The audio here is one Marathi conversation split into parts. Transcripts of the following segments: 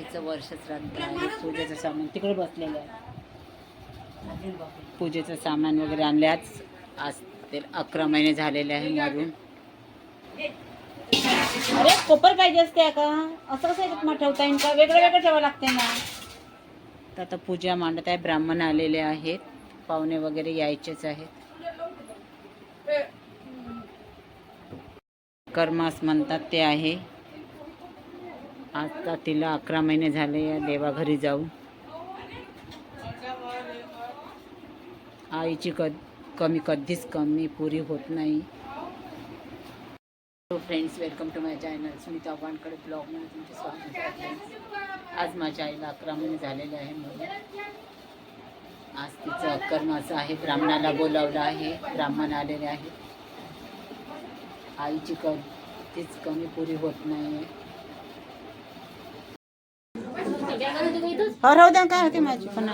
आईचं वर्ष आहे. पूजेचं सामान तिकडे बसलेलं आहे. पूजेचं सामान वगैरे आणले. आज आज ते अकरा महिने झालेले आहे मारून. अरे कोपर पाहिजे असते का? असं कसं याच्यात मग ठेवता येईल? का वेगळं वेगळं ठेवावं लागते ना तर आता पूजा मांडत आहे. ब्राह्मण आलेले आहेत. पाहुणे वगैरे यायचेच आहेत. कर्मास म्हणतात ते आहे. आता तिला अकरा महिने झाले या देवाघरी जाऊन. आईची कद कमी कधीच कमी पुरी होत नाही. Friends welcome to my channel Sunita Wankhede ब्लॉगमध्ये तुमचे स्वागत आहे आज माझ्या आईला अकरा महिने झालेले आहे म्हणून. आज तिचं अकर्माचं आहे ब्राह्मणाला बोलावलं आहे ब्राह्मण आलेले आहे. आईची कधीच कमी पुरी होत नाही आहे हो राहू द्या काय होते माझी? पण.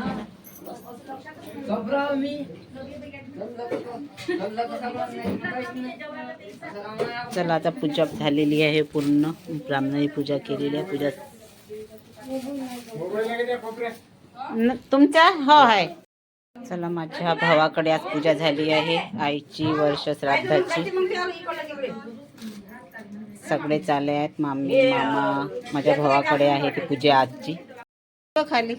चला आता पूजा झालेली आहे पूर्ण. ब्राह्मणाने पूजा केलेली आहे पूजा तुमचा हो आहे चला माझ्या भावाकडे आज पूजा झाली आहे आईची वर्ष श्राद्धाची. सगळे चाले आहेत मामी मामा माझ्या भावाकडे आहे ती पूजा आजची. खाली।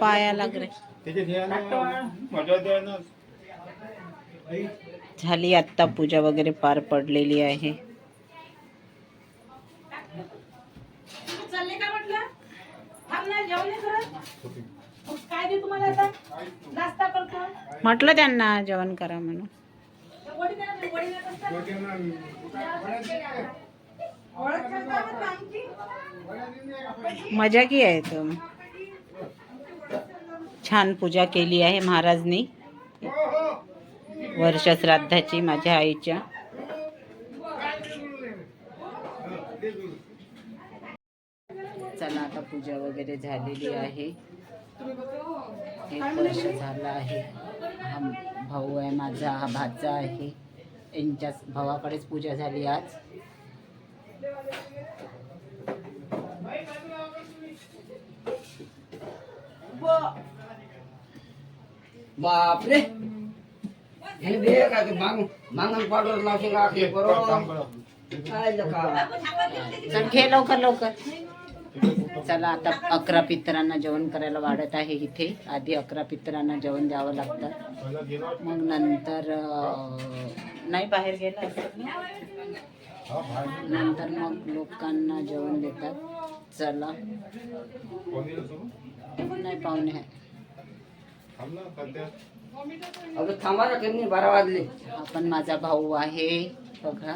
पाया लग लागले झाली आत्ता पूजा वगैरे पार पडलेली आहे. काय दे तुम्हाला आता? नाश्ता करतो. म्हटलं त्यांना जेवण करा म्हणून. मजा की आहे तो. छान पूजा केली आहे महाराजनी. वर्ष श्राद्धाची माझ्या आईच्या. चला आता पूजा वगैरे झालेली आहे. एक वर्ष झालं आहे. हा भाऊ आहे माझा हा भाचा आहे. यांच्याच भावाकडेच पूजा झाली आज. बापरे! हे का ते मांग मांगण पावडर लावशील का ते बरोबर काय लका चल घे लवकर लवकर. चला आता अकरा पितरांना जेवण करायला वाढत आहे इथे. आधी अकरा पितरांना जेवण द्यावं लागतं. मग नंतर नाही बाहेर गेला? नंतर मग लोकांना जेवण देतात. चला. नाही पाहुणे आहे थांबा बारा वाजले. आपण माझा भाऊ आहे. बघा.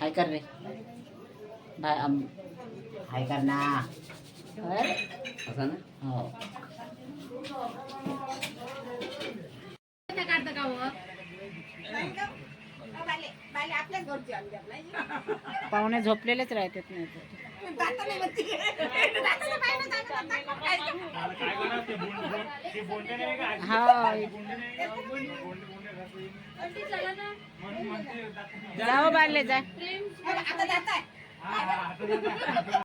काय कर रे? बाय काय कर ना. असं ना? हो. पाहुणे झोपलेलेच राहतात नाही. हा. जाओ बारले जा.